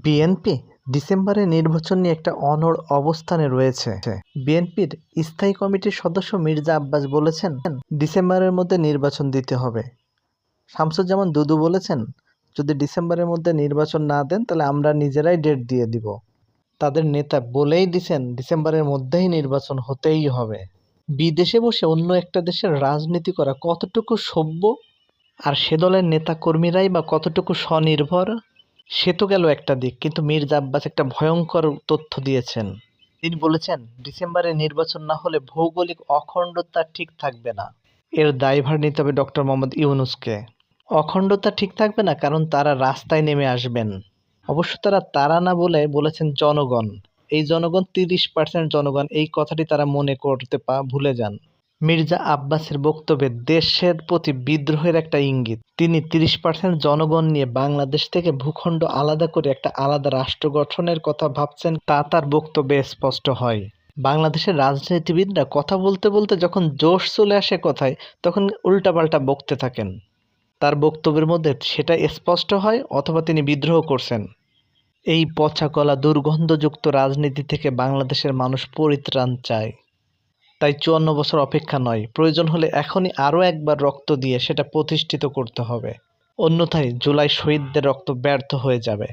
BNP ডিসেম্বরে নির্বাচন নিয়ে একটা অনড় অবস্থানে রয়েছে। বিএনপির স্থায়ী কমিটির সদস্য মির্জা আব্বাস বলেছেন, ডিসেম্বরের মধ্যে নির্বাচন দিতে হবে। শামসুজ্জামান দুদু বলেছেন, যদি ডিসেম্বরের মধ্যে নির্বাচন না দেন, তাহলে আমরা নিজেরাই ডেট দিয়ে দিব। তাদের নেতা বলেই দিছেন, ডিসেম্বরের মধ্যেই নির্বাচন হতেই হবে। বিদেশে বসে অন্য একটা দেশের রাজনীতি করা কতটুকু সভ্য? আর সে দলের নেতা কর্মীরাই বা কতটুকু স্বনির্ভর? সে তো গেল একটা দিক, কিন্তু মির্জা আব্বাস একটা ভয়ঙ্কর তথ্য দিয়েছেন। তিনি বলেছেন, ডিসেম্বরে নির্বাচন না হলে ভৌগোলিক অখণ্ডতা ঠিক থাকবে না। এর দায়ভার নিতে হবে ডক্টর মোহাম্মদ ইউনুসকে। অখণ্ডতা ঠিক থাকবে না কারণ তারা রাস্তায় নেমে আসবেন। অবশ্য তারা তারা না বলে বলেছেন জনগণ। এই জনগণ তিরিশ পার্সেন্ট জনগণ, এই কথাটি তারা মনে করতে পা, ভুলে যান। মির্জা আব্বাসের বক্তব্যে দেশের প্রতি বিদ্রোহের একটা ইঙ্গিত। তিনি তিরিশ পার্সেন্ট জনগণ নিয়ে বাংলাদেশ থেকে ভূখণ্ড আলাদা করে একটা আলাদা রাষ্ট্র গঠনের কথা ভাবছেন তা তার বক্তব্যে স্পষ্ট হয়। বাংলাদেশের রাজনীতিবিদরা কথা বলতে বলতে যখন জোশ চলে আসে কথায়, তখন উল্টাপাল্টা বকতে থাকেন। তার বক্তব্যের মধ্যে সেটা স্পষ্ট হয় অথবা তিনি বিদ্রোহ করছেন। এই পচা কলা দুর্গন্ধযুক্ত রাজনীতি থেকে বাংলাদেশের মানুষ পরিত্রাণ চায়। তাই চুয়ান্ন বছর অপেক্ষা নয়, প্রয়োজন হলে এখনই আরও একবার রক্ত দিয়ে সেটা প্রতিষ্ঠিত করতে হবে। অন্যথায় জুলাই শহীদদের রক্ত ব্যর্থ হয়ে যাবে।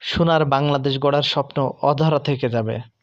সোনার বাংলাদেশ গড়ার স্বপ্ন অধরা থেকে যাবে।